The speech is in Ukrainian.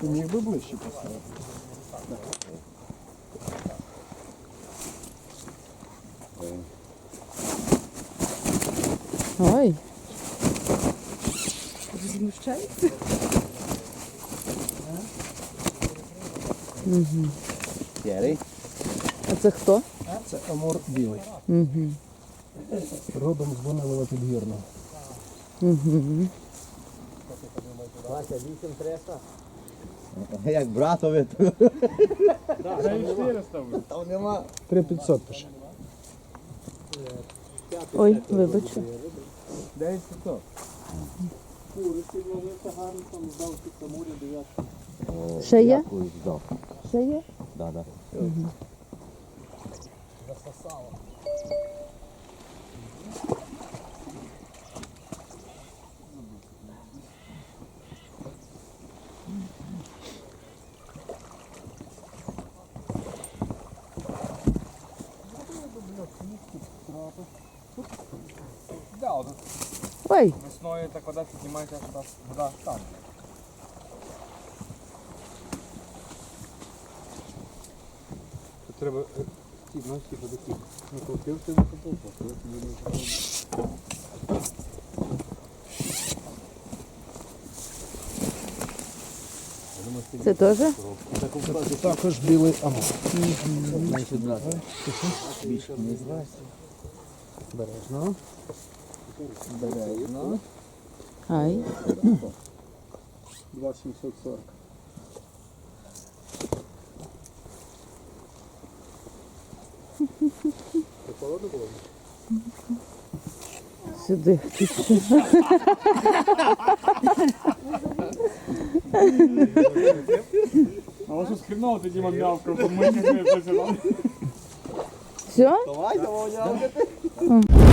Ти міг би ближче поставити. Ой, Знущається? Сірий. а це хто? Це амур білий. Угу. Родом з Бонилова підгірного. Вася, 8300. Як братові. Там нема. 3500 пише. Ой, вибачте. 9500. Ще є? Дякую, здав. Ще є? Да, да. Да, от Ой, весною так вода піднімається, аж та вода там. Тут треба е, ті подати. Не купив, ти не купив, купив, тобі не купив. Це теж? Це також білий амур. Менше брати. Більше не. Бережно. Бережно. Ай. 2740. Сюди. А ось з хреново тоді вам мявка, бо ми не працювали. Все? Давай, давай, давай.